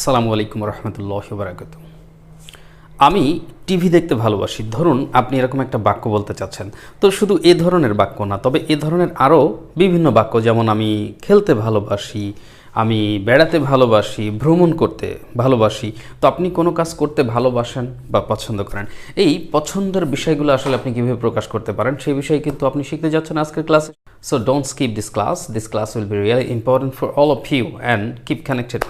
আসসালামু আলাইকুম রহমতুল্লাহ বারাকাতু আমি টিভি দেখতে ভালোবাসি। ধরুন আপনি এরকম একটা বাক্য বলতে চাচ্ছেন। তো শুধু এ ধরনের বাক্য না, তবে এ ধরনের আরও বিভিন্ন বাক্য, যেমন আমি খেলতে ভালোবাসি, আমি বেড়াতে ভালোবাসি, ভ্রমণ করতে ভালোবাসি। তো আপনি কোনো কাজ করতে ভালোবাসেন বা পছন্দ করেন? এই পছন্দের বিষয়গুলো আসলে আপনি কীভাবে প্রকাশ করতে পারেন, সেই বিষয়ে কিন্তু আপনি শিখতে যাচ্ছেন আজকের ক্লাসে। So don't skip this class this class will be really important for all of you and keep connected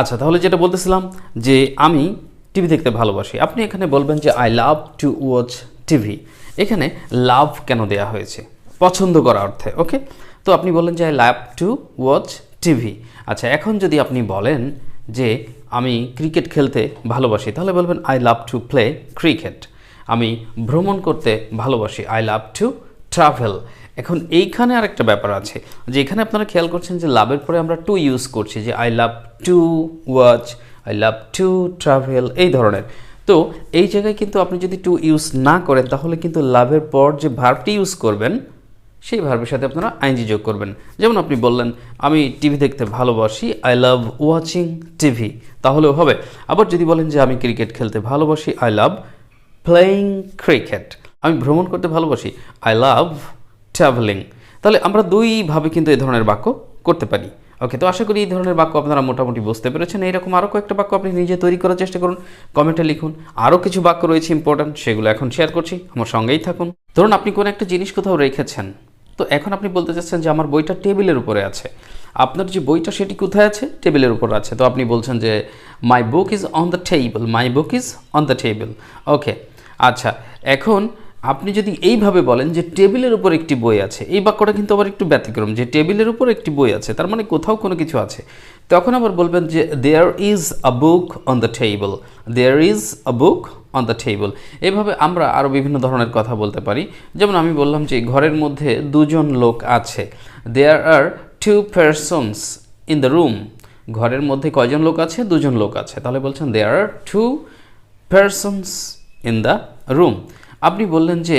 আচ্ছা তাহলে যেটা বলতেছিলাম যে আমি টিভি দেখতে ভালোবাসি। আপনি এখানে বলবেন যে I love to watch TV. এখানে লাভ কেন দেয়া হয়েছে? পছন্দ করা অর্থে ওকে তো আপনি বললেন যে I love to watch TV. আচ্ছা এখন যদি আপনি বলেন যে, আমি ক্রিকেট খেলতে ভালোবাসি, তাহলে বলবেন I love to play cricket আমি ভ্রমণ করতে ভালোবাসি। আই লাভ টু ট্রাভেল এখন এইখানে আরেকটা ব্যাপার আছে, যে এখানে আপনারা খেয়াল করছেন যে লাভের পরে আমরা টু ইউজ করছি, যে I love to watch I love to travel এই ধরনের। তো এই জায়গায় কিন্তু আপনি যদি টু ইউজ না করেন, তাহলে কিন্তু লাভের পর যে ভার্বটি ইউজ করবেন, সেই ভার্বের সাথে আপনারা আইনজি যোগ করবেন। যেমন আপনি বললেন, আমি টিভি দেখতে ভালোবাসি আই লাভ ওয়াচিং টিভি তাহলেও হবে। আবার যদি বলেন যে আমি ক্রিকেট খেলতে ভালোবাসি আই লাভ প্লেয়িং ক্রিকেট আমি ভ্রমণ করতে ভালোবাসি আই লাভ ট্রাভেলিং তাহলে আমরা দুইভাবে কিন্তু এই ধরনের বাক্য করতে পারি। ওকে তো আশা করি এই ধরনের বাক্য আপনারা মোটামুটি বুঝতে পেরেছেন। এইরকম আরও কয়েকটা বাক্য আপনি নিজে তৈরি করার চেষ্টা করুন। কমেন্টে লিখুন। আরও কিছু বাক্য রয়েছে ইম্পর্ট্যান্ট সেগুলো এখন শেয়ার করছি। আমার সঙ্গেই থাকুন। ধরুন আপনি কোনো একটা জিনিস কোথাও রেখেছেন। তো এখন আপনি বলতে চাচ্ছেন যে আমার বইটা টেবিলের উপরে আছে। আপনার যে বইটা সেটি কোথায় আছে? টেবিলের উপর আছে। তো আপনি বলছেন যে my book is on the table my book is on the table okay আচ্ছা এখন আপনি যদি এইভাবে বলেন যে টেবিলের উপর একটি বই আছে, এই বাক্যটা কিন্তু আবার একটু ব্যতিক্রম, যে টেবিলের উপর একটি বই আছে, তার মানে কোথাও কোনো কিছু আছে। তখন আবার বলবেন যে there is a book on the table there is a book on the table এভাবে আমরা আরও বিভিন্ন ধরনের কথা বলতে পারি। যেমন আমি বললাম যে ঘরের মধ্যে দুজন লোক আছে। There are two persons in the room ঘরের মধ্যে কয়জন লোক আছে? দুজন লোক আছে। তাহলে বলছেন there are two persons in the room আপনি বললেন যে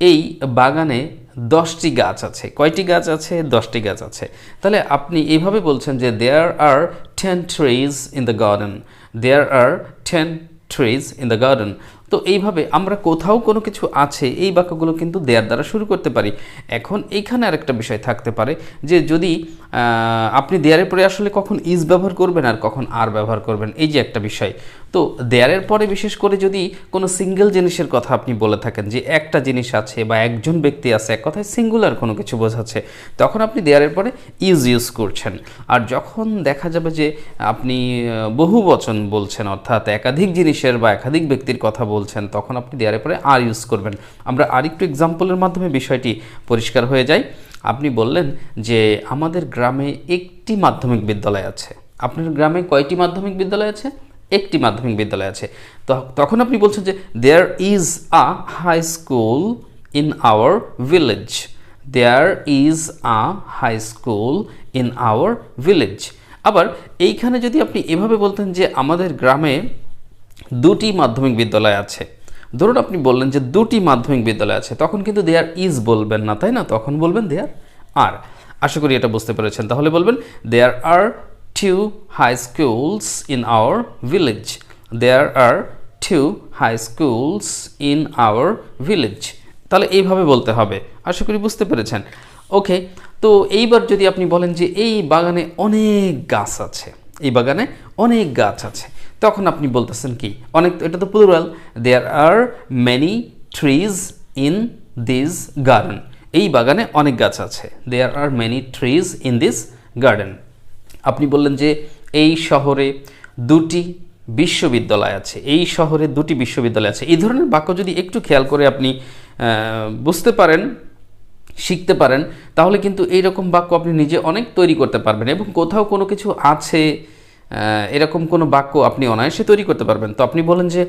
এই বাগানে দশটি গাছ আছে। কয়টি গাছ আছে? দশটি গাছ আছে। তাহলে আপনি এইভাবে বলছেন যে there are ten trees in the garden there are ten trees in the garden তো এইভাবে আমরা কোথাও কোনো কিছু আছে, এই বাক্যগুলো কিন্তু দেয়ার দ্বারা শুরু করতে পারি। এখন এইখানে আরেকটা বিষয় থাকতে পারে যে যদি আপনি দেয়ারের পরে আসলে কখন ইজ ব্যবহার করবেন আর কখন আর ব্যবহার করবেন, এই যে একটা বিষয়। তো দেয়ারের পরে বিশেষ করে যদি কোনো সিঙ্গেল জিনিসের কথা আপনি বলে থাকেন যে একটা জিনিস আছে বা একজন ব্যক্তি আছে, এক কথায় সিঙ্গুলার কোনো কিছু বোঝাচ্ছে, তখন আপনি দেয়ারের পরে ইউজ ইউজ করছেন। আর যখন দেখা যাবে যে আপনি বহু বচন বলছেন, অর্থাৎ একাধিক জিনিসের বা একাধিক ব্যক্তির কথা বলছেন, তখন আপনি দেয়ারের পরে আর ইউজ করবেন। আমরা আরেকটু এক্সাম্পলের মাধ্যমে বিষয়টি পরিষ্কার হয়ে যায় আপনি বললেন যে আমাদের গ্রামে একটি মাধ্যমিক বিদ্যালয় আছে। আপনার গ্রামে কয়টি মাধ্যমিক বিদ্যালয় আছে? একটি মাধ্যমিক বিদ্যালয় আছে। তখন আপনি বলছেন যে there is a high school in our village there is a high school in our village আবার এইখানে যদি আপনি এভাবে বলতেন যে আমাদের গ্রামে দুটি মাধ্যমিক বিদ্যালয় আছে। ধরুন আপনি বললেন যে দুটি মাধ্যমিক বিদ্যালয় আছে, তখন কিন্তু দেয়ার ইজ বলবেন না, তাই না? তখন বলবেন দেয়ার আর আশা করি এটা বুঝতে পেরেছেন। তাহলে বলবেন there are two high schools in our village there are two high schools in our village তাহলে এইভাবে বলতে হবে। আশা করি বুঝতে পেরেছেন। ওকে তো এইবার যদি আপনি বলেন যে এই বাগানে অনেক গাছ আছে, এই বাগানে অনেক গাছ আছে, তখন আপনি বলতেছেন কি? অনেক এটা তো plural there are many trees in this garden এই বাগানে অনেক গাছ আছে। There are many trees in this garden আপনি বললেন যে এই শহরে দুটি বিশ্ববিদ্যালয় আছে, এই শহরে দুটি বিশ্ববিদ্যালয় আছে। এই ধরনের বাক্য যদি একটু খেয়াল করে আপনি বুঝতে পারেন, শিখতে পারেন, তাহলে কিন্তু এইরকম বাক্য আপনি নিজে অনেক তৈরি করতে পারবেন এবং কোথাও কোনো কিছু আছে এরকম কোনো বাক্য আপনি অনায়াসে তৈরি করতে পারবেন। তো আপনি বলেন যে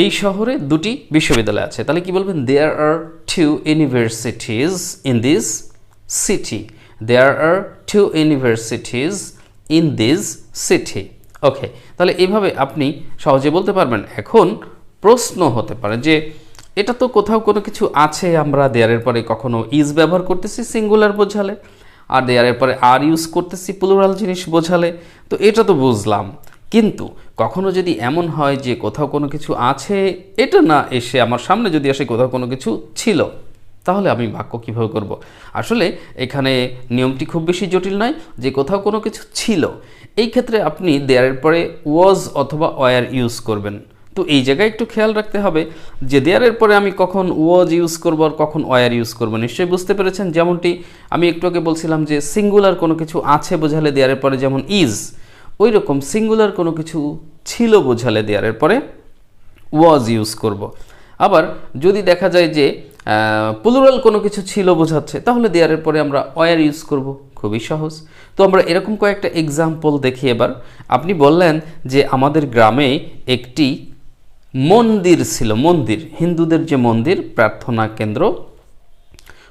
এই শহরে দুটি বিশ্ববিদ্যালয় আছে। তাহলে কি বলবেন? There are two universities in this city there are two universities in this city okay তাহলে এইভাবে আপনি সহজে বলতে পারবেন, এখন প্রশ্ন হতে পারে যে এটা তো কোথাও কোনো কিছু আছে আমরা দেয়ারের পরে কখনো ইজ ব্যবহার করতেছি সিঙ্গুলার বোঝালে, আর দেয়ারের পরে আর ইউজ করতেছি প্লুরাল জিনিস বোঝালে, তো এটা তো বুঝলাম। কিন্তু কখনো যদি এমন হয় যে কোথাও কোনো কিছু আছে, এটা না এসে আমার সামনে যদি আসে কোথাও কোনো কিছু ছিল তাহলে আমি বাক্য কীভাবে করব আসলে এখানে নিয়মটি খুব বেশি জটিল নয়, যে কোথাও কোনো কিছু ছিল, এই ক্ষেত্রে আপনি দেয়ারের পরে ওয়াজ অথবা ওয়ার ইউজ করবেন তো এই জায়গায় একটু খেয়াল রাখতে হবে, যে দেয়ারের পরে আমি কখন ওয়াজ ইউজ করব আর কখন ওয়ার ইউজ করব, নিশ্চয়ই বুঝতে পেরেছেন যেমনটি আমি একটু আগে বলছিলাম যে সিঙ্গুলার কোনো কিছু আছে বোঝালে দেয়ারের পরে যেমন ইজ ওই রকম সিঙ্গুলার কোনো কিছু ছিল বোঝালে দেয়ারের পরে ওয়াজ ইউজ করব। আবার যদি দেখা যায় যে প্লুরাল কোনো কিছু ছিল বোঝাচ্ছে, তাহলে দেয়ারের পরে আমরা ওয়ার ইউজ করব। খুবই সহজ। তো আমরা এরকম কয়েকটা এক্সাম্পল দেখি এবার। আপনি বললেন যে আমাদের গ্রামে একটি মন্দির ছিল, মন্দির, হিন্দুদের যে মন্দির, প্রার্থনা কেন্দ্র।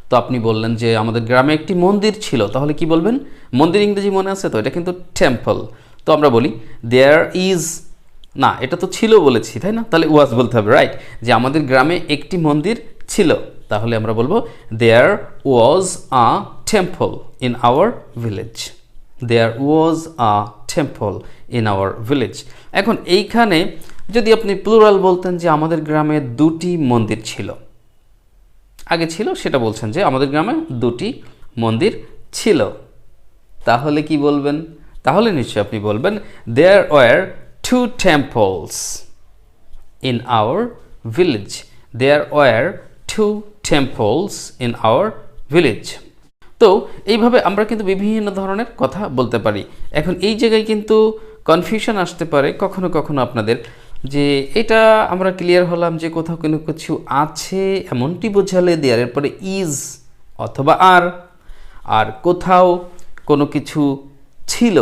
তো আপনি বললেন যে আমাদের গ্রামে একটি মন্দির ছিল, তাহলে কি বলবেন? মন্দির ইংরেজি মনে আছে তো? এটা কিন্তু টেম্পল তো আমরা বলি দেয়ার ইজ না, এটা তো ছিল বলেছি, তাই না? তাহলে ওয়াজ বলতে হবে রাইট যে আমাদের গ্রামে একটি মন্দির ছিল। তাহলে আমরা বলব there was a temple in our village there was a temple in our village এখন এইখানে যদি আপনি প্লুরাল বলতেন যে আমাদের গ্রামে দুটি মন্দির ছিল। আগে ছিল, সেটা বলছেন যে আমাদের গ্রামে দুটি মন্দির ছিল। তাহলে কি বলবেন? তাহলে নিশ্চয়ই আপনি বলবেন there were two temples in our village there were two temples in our village তো এইভাবে আমরা কিন্তু বিভিন্ন ধরনের কথা বলতে পারি। এখন এই জায়গায় কিন্তু কনফিউশন আসতে পারে কখনো কখনো আপনাদের যে এটা আমরা ক্লিয়ার হলাম যে কোথাও কোনো কিছু আছে এমনটি বোঝালে দেয়ারের পরে ইজ অথবা আর আর কোথাও কোনো কিছু ছিল।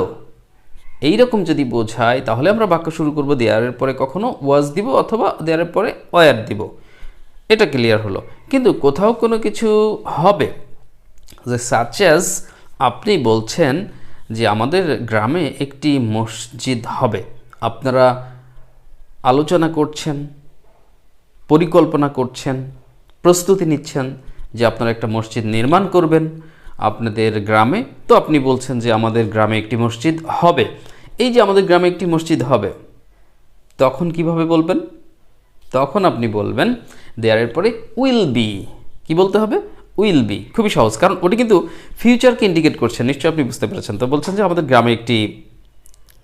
এই রকম যদি বোঝায় তাহলে আমরা বাক্য শুরু করব দেয়ারের পরে কখনো ওয়াজ দিব অথবা দেয়ারের পরে ওয়ার দিব। এটা ক্লিয়ার হলো। কিন্তু কোথাও কোনো কিছু হবে যে সাচেস আপনি বলছেন যে আমাদের গ্রামে একটি মসজিদ হবে। আপনারা আলোচনা করছেন, পরিকল্পনা করছেন, প্রস্তুতি নিচ্ছেন যে আপনারা একটা মসজিদ নির্মাণ করবেন আপনাদের গ্রামে। তো আপনি বলছেন যে আমাদের গ্রামে একটি মসজিদ হবে। এই যে আমাদের গ্রামে একটি মসজিদ হবে, তখন কীভাবে বলবেন? তখন আপনি বলবেন দেয়ারের পরে উইল বি কি বলতে হবে? উইল বি খুবই সহজ, কারণ ওটি কিন্তু ফিউচারকে ইন্ডিকেট করছে, নিশ্চয়ই আপনি বুঝতে পেরেছেন। তো বলছেন যে আমাদের গ্রামে একটি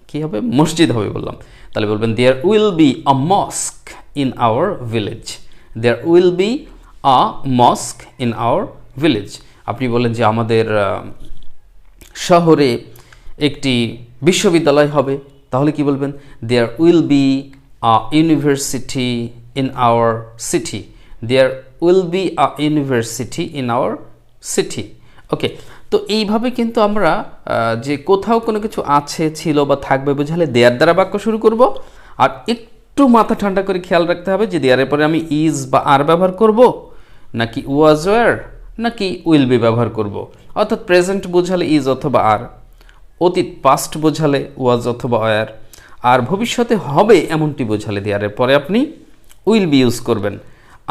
কি হবে? মসজিদ হবে বললাম। তাহলে বলবেন there will be a mosque in our village there will be a mosque in our village আপনি বলেন যে আমাদের শহরে একটি বিশ্ববিদ্যালয় হবে। তাহলে কি বলবেন? There will be a university in our city there will be a university in our city okay তো এইভাবে কিন্তু আমরা যে কোথাও কোনো কিছু আছে, ছিল বা থাকবে বোঝালে দেয়ার দ্বারা বাক্য শুরু করব। আর একটু মাথা ঠান্ডা করে খেয়াল রাখতে হবে যে দেয়ারের পরে আমি ইজ বা আর ব্যবহার করব, নাকি ওয়াজ ওয়ার নাকি উইল বি ব্যবহার করব। অর্থাৎ প্রেজেন্ট বোঝালে ইজ অথবা আর অতীত পাস্ট বোঝালে ওয়াজ অথবা ওয়ার আর ভবিষ্যতে হবে এমনটি বোঝালে দেয়ারের পরে আপনি উইল বি ইউজ করবেন।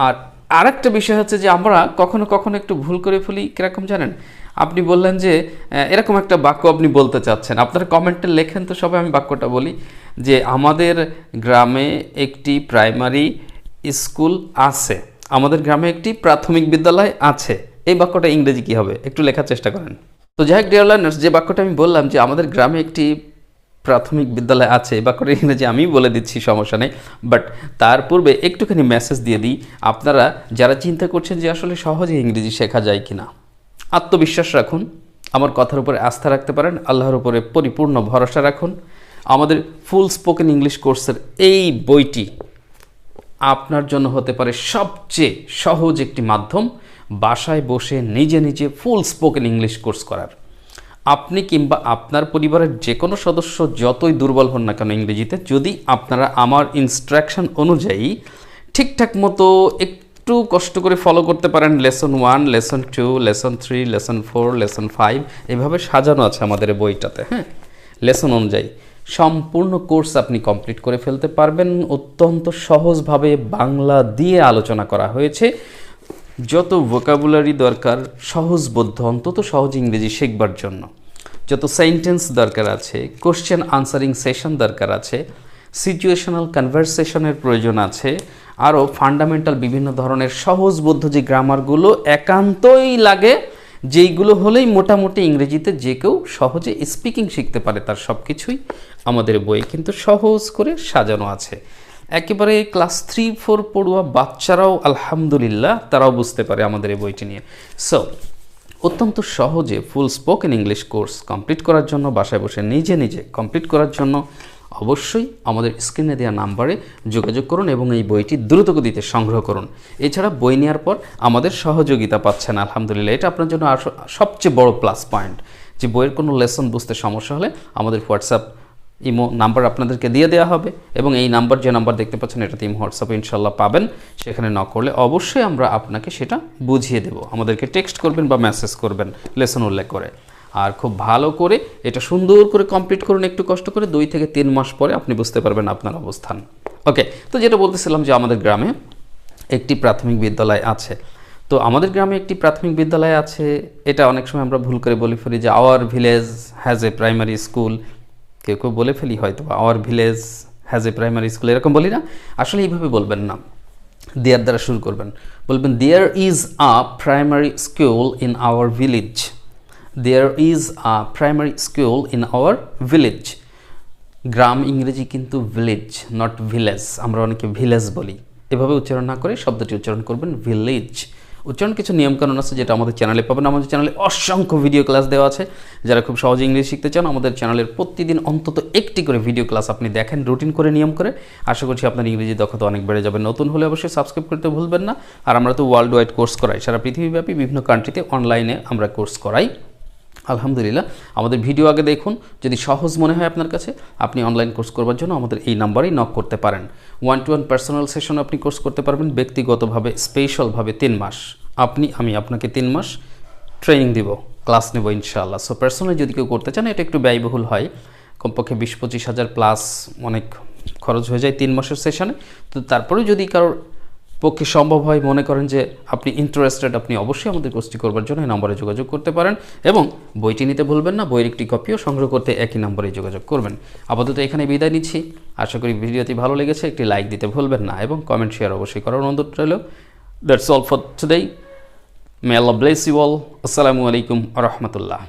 আর আরেকটা বিষয় হচ্ছে যে আমরা কখনো কখনো একটু ভুল করে ফেলি, কীরকম জানেন? আপনি বললেন যে এরকম একটা বাক্য আপনি বলতে চাচ্ছেন। আপনারা কমেন্টে লেখেন তো সবাই, আমি বাক্যটা বলি যে, আমাদের গ্রামে একটি প্রাইমারি স্কুল আছে। আমাদের গ্রামে একটি প্রাথমিক বিদ্যালয় আছে। এই বাক্যটা ইংরেজি কি হবে? একটু লেখার চেষ্টা করেন। তো যাই হোক ডিয়ার লার্নার্স যে বাক্যটা আমি বললাম যে, আমাদের গ্রামে একটি প্রাথমিক বিদ্যালয় আছে এই বাক্যটা ইংরেজি আমি বলে দিচ্ছি সমস্যা নেই বাট তার পূর্বে একটুখানি মেসেজ দিয়ে দিই, আপনারা যারা চিন্তা করছেন যে আসলে সহজে ইংরেজি শেখা যায় কি না আত্মবিশ্বাস রাখুন, আমার কথার উপরে আস্থা রাখতে পারেন, আল্লাহর উপরে পরিপূর্ণ ভরসা রাখুন, আমাদের ফুল স্পোকেন ইংলিশ কোর্সের এই বইটি আপনার জন্য হতে পারে সবচেয়ে সহজ একটি মাধ্যম, বাসায় বসে নিজে নিজে ফুল স্পোকেন ইংলিশ কোর্স করার। আপনি কিংবা আপনার পরিবারের যে কোনো সদস্য যতই দুর্বল হন না কেন ইংরেজিতে, যদি আপনারা আমার ইনস্ট্রাকশন অনুযায়ী ঠিকঠাক মতো একটু কষ্ট করে ফলো করতে পারেন lesson one lesson two lesson three lesson four lesson five এভাবে সাজানো আছে আমাদের বইটাতে হ্যাঁ? লেসন অনুযায়ী। সম্পূর্ণ কোর্স আপনি কমপ্লিট করে ফেলতে পারবেন। অত্যন্ত সহজভাবে বাংলা দিয়ে আলোচনা করা হয়েছে। যত ভোকাবুলারি দরকার, সহজবোধ্য, অন্তত সহজ ইংরেজি শিখবার জন্য। যত সেন্টেন্স দরকার আছে কোশ্চেন আনসারিং সেশন দরকার আছে সিচুয়েশনাল কনভারসেশনের প্রয়োজন আছে, আরও ফান্ডামেন্টাল বিভিন্ন ধরনের সহজবোধ্য যে গ্রামারগুলো একান্তই লাগে, যেইগুলো হলেই মোটামুটি ইংরেজিতে যে কেউ সহজে স্পিকিং শিখতে পারে, তার সব কিছুই আমাদের বইয়ে কিন্তু সহজ করে সাজানো আছে। একেবারে ক্লাস থ্রি ফোর পড়ুয়া বাচ্চারাও আলহামদুলিল্লাহ তারাও বুঝতে পারে আমাদের এই বইটি নিয়ে। সো অত্যন্ত সহজে full spoken English course complete করার জন্য, বাসায় বসে নিজে নিজে কমপ্লিট করার জন্য অবশ্যই আমাদের স্ক্রিনে দেওয়া নাম্বারে যোগাযোগ করুন এবং এই বইটি দ্রুতগতিতে সংগ্রহ করুন। এছাড়া বই নেওয়ার পর আমাদের সহযোগিতা পাচ্ছেন, আলহামদুলিল্লাহ। এটা আপনার জন্য সবচেয়ে বড় প্লাস পয়েন্ট যে বইয়ের কোনো লেসন বুঝতে সমস্যা হলে আমাদের হোয়াটসঅ্যাপ ইমো নাম্বার আপনাদেরকে দিয়ে দেওয়া হবে এবং এই নাম্বার যে নাম্বার দেখতে পাচ্ছেন, এটাতে ইমো হোয়াটসঅ্যাপে ইনশাল্লাহ পাবেন। সেখানে ন করলে অবশ্যই আমরা আপনাকে সেটা বুঝিয়ে দেব। আমাদেরকে টেক্সট করবেন বা মেসেজ করবেন লেসন উল্লেখ করে। আর খুব ভালো করে এটা সুন্দর করে কমপ্লিট করুন, একটু কষ্ট করে দুই থেকে তিন মাস পরে আপনি বুঝতে পারবেন আপনার অবস্থান। ওকে তো যেটা বলতেছিলাম যে আমাদের গ্রামে একটি প্রাথমিক বিদ্যালয় আছে। তো আমাদের গ্রামে একটি প্রাথমিক বিদ্যালয় আছে। এটা অনেক সময় আমরা ভুল করে বলে ফেলি যে our village has a primary school কেউ কেউ বলে ফেলি, হয়তো our village has a primary school এরকম বলি না। আসলে এইভাবে বলবেন না। দেয়ার দ্বারা শুরু করবেন। বলবেন there is a primary school in our village there is a primary school in our village গ্রাম ইংরেজি কিন্তু ভিলেজ নট ভিলেজ আমরা অনেকে ভিলেজ বলি। এভাবে উচ্চারণ না করে শব্দটি উচ্চারণ করবেন ভিলেজ উচ্চারণ কিছু নিয়মকানুন আছে যেটা আমাদের চ্যানেলে পাবেন। আমাদের চ্যানেলে অসংখ্য ভিডিও ক্লাস দেওয়া আছে। যারা খুব সহজে ইংলিশ শিখতে চান, আমাদের চ্যানেলের প্রতিদিন অন্তত একটি করে ভিডিও ক্লাস আপনি দেখেন রুটিন করে নিয়ম করে। আশা করছি আপনার ইংরেজি দক্ষতা অনেক বেড়ে যাবে। নতুন হলে অবশ্যই সাবস্ক্রাইব করতে ভুলবেন না। আর আমরা তো ওয়ার্ল্ড ওয়াইড কোর্স করাই। সারা পৃথিবীব্যাপী বিভিন্ন কান্ট্রিতে অনলাইনে আমরা কোর্স করাই। আলহামদুলিল্লাহ। আমাদের ভিডিও আগে দেখুন, যদি সহজ মনে হয় আপনার কাছে, আপনি অনলাইন কোর্স করবার জন্য আমাদের এই নাম্বারেই নক করতে পারেন। One to one personal session আপনি কোর্স করতে পারবেন ব্যক্তিগতভাবে স্পেশালভাবে তিন মাস। আপনি, আমি আপনাকে তিন মাস ট্রেনিং দিব ক্লাস নেব ইনশাআল্লাহ। সো পার্সোনালি যদি কেউ করতে চান, এটা একটু ব্যয়বহুল হয়। কমপক্ষে বিশ পঁচিশ হাজার প্লাস অনেক খরচ হয়ে যায় তিন মাসের সেশনে তো তারপরেও যদি কারোর পক্ষে সম্ভব হয় মনে করেন যে আপনি ইন্টারেস্টেড আপনি অবশ্যই আমাদের কোর্সটি করবার জন্য এই নম্বরে যোগাযোগ করতে পারেন এবং বইটি নিতে ভুলবেন না, বইয়ের একটি কপিও সংগ্রহ করতে একই নম্বরে যোগাযোগ করবেন। আপাতত এখানে বিদায় নিচ্ছি। আশা করি ভিডিওটি ভালো লেগেছে, একটি লাইক দিতে ভুলবেন না এবং কমেন্ট শেয়ার অবশ্যই করার অনুরোধ রইল। That's all for today may Allah bless you all আসসালামু আলাইকুম রহমতুল্লাহ